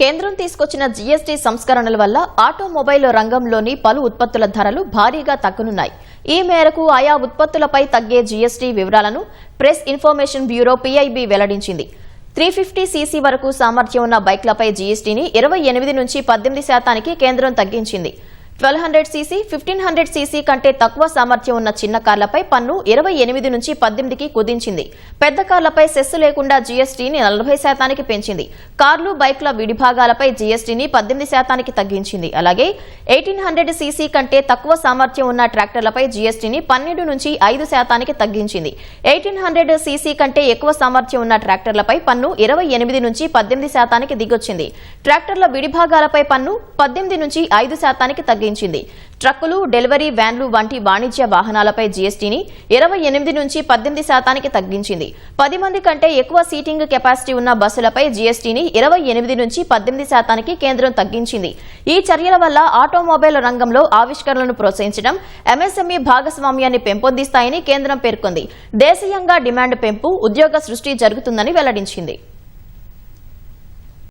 కేంద్రం తీసుకొచ్చిన జీఎస్టీ సంస్కరణల వల్ల ఆటోమొబైల్ రంగంలోని పలు ఉత్పత్తుల ధరలు భారీగా తగ్గనున్నాయి. ఈ మేరకు ఆయా ఉత్పత్తులపై తగ్గే జీఎస్టీ వివరాలను ప్రెస్ ఇన్ఫర్మేషన్ బ్యూరో పీఐబీ వెల్లడించింది. త్రీ ఫిఫ్టీ సీసీ వరకు సామర్థ్యం ఉన్న బైక్లపై జీఎస్టీని ఇరవై ఎనిమిది నుంచి పద్దెనిమిది శాతానికి కేంద్రం తగ్గించింది. Twelve hundred CC fifteen hundred CC కంటే తక్కువ సామర్థ్యం ఉన్న చిన్న కార్లపై పన్ను ఇరవై ఎనిమిది నుంచి పద్దెనిమిదికి కుదించింది. పెద్ద కార్లపై సెస్సు లేకుండా జీఎస్టీని నలభై శాతానికి పెంచింది. కార్లు బైక్ల విడిభాగాలపై జీఎస్టీని పద్దెనిమిది శాతానికి తగ్గించింది. అలాగే ఎయిటీన్ హండ్రెడ్ సీసీ కంటే తక్కువ సామర్థ్యం ఉన్న ట్రాక్టర్లపై జీఎస్టీని పన్నెండు నుంచి ఐదు శాతానికి తగ్గించింది. ఎయిటీన్ హండ్రెడ్ సీసీ కంటే ఎక్కువ సామర్థ్యం ఉన్న ట్రాక్టర్లపై పన్ను ఇరవై ఎనిమిది నుంచి పద్దెనిమిది శాతానికి దిగొచ్చింది. ట్రాక్టర్ల విడిభాగాలపై పన్ను పద్దెనిమిది నుంచి ఐదు శాతానికి తగ్గించింది ట్రక్కులు డెలివరీ వ్యాన్లు వంటి వాణిజ్య వాహనాలపై జీఎస్టీని ఇరవై ఎనిమిది నుంచి పద్దెనిమిది శాతానికి తగ్గించింది. పది మంది కంటే ఎక్కువ సీటింగ్ కెపాసిటీ ఉన్న బస్సులపై జీఎస్టీని ఇరవై ఎనిమిది నుంచి పద్దెనిమిది శాతానికి కేంద్రం తగ్గించింది. ఈ చర్యల వల్ల ఆటోమొబైల్ రంగంలో ఆవిష్కరణలను ప్రోత్సహించడం ఎంఎస్ఎంఈ భాగస్వామ్యాన్ని పెంపొందిస్తాయని కేంద్రం పేర్కొంది. దేశీయంగా డిమాండ్ పెంపు ఉద్యోగ సృష్టి జరుగుతుందని వెల్లడించింది.